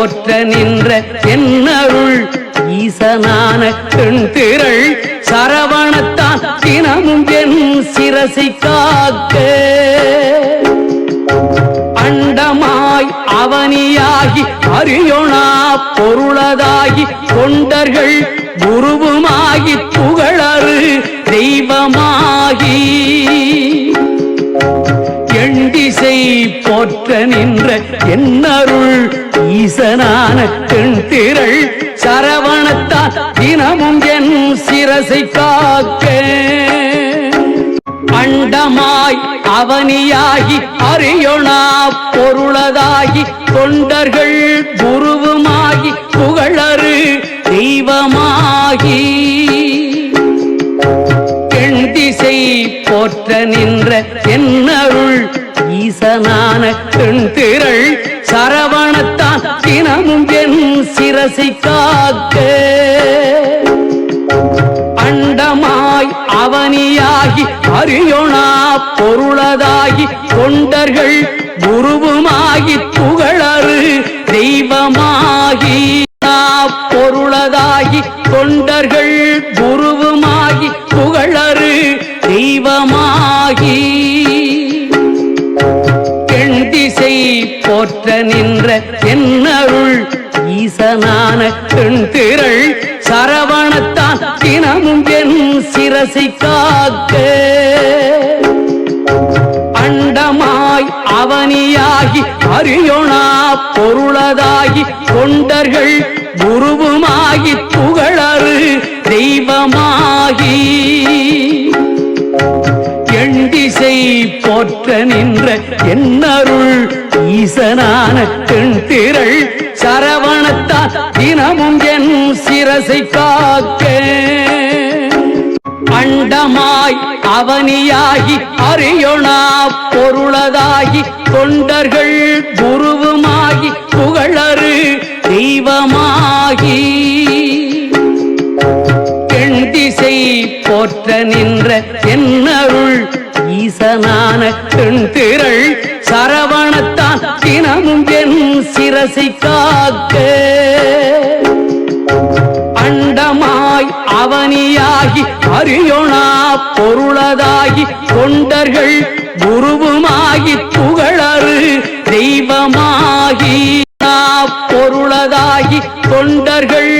போற்ற நின்ற என்னருள் ஈசனான பெண் திரள் சரவணத்தான் தினமும் என் சிரசி காக்க. அண்டமாய் அவனியாகி அரியோனா பொருளதாகி தொண்டர்கள் குருவுமாகி புகழறு தெய்வமாகி. எண்டிசை போற்ற நின்ற என்னருள் ஈசனான தென் திரள் சரவணத்தால் தினமும் என் சிரசை காக்க. அண்டமாய் அவனியாகி அரியோனா பொருளதாகி தொண்டர்கள் குருவுமாகி புகழறு தெய்வமாகி. எண் திசை போற்ற நின்ற என்னருள் ஈசனான பெண் திரள் சரவணத்தான் தினமும் என் சிரசை காக்க. அண்டமாய் அவனியாகி அரியோனா பொருளதாகி தொண்டர்கள் குருவுமாகி புகழறு தெய்வமாகி பொருளதாகி தொண்டர்கள் குருவுமாகி புகழறு தெய்வமாகி ஈசனான பெண் திரள் சரவணத்தான் தினமும் என் சிரசை காக்க. அண்டமாய் அவனியாகி அரியோனா பொருளதாகி தொண்டர்கள் குருவுமாகி புகழறு தெய்வமாகி. எண்டிசை போற்ற நின்ற என்னருள் ஈசனான தென் திரள் தினமும் என் சிரசை காக்க. அண்டமாய் அவனியாகி அரியோனா பொருளதாகி தொண்டர்கள் குருவுமாகி புகழறு தெய்வமாகி. எண் திசை போற்ற நின்ற என்னருள் ஈசனான பெண் திரள் சரவணத்தான் தினமும் என் சிரசை காக்க. அவனியாகி அரியோனா பொருளதாகி தொண்டர்கள் குருவுமாகி புகழறு தெய்வமாகி பொருளதாகி தொண்டர்கள்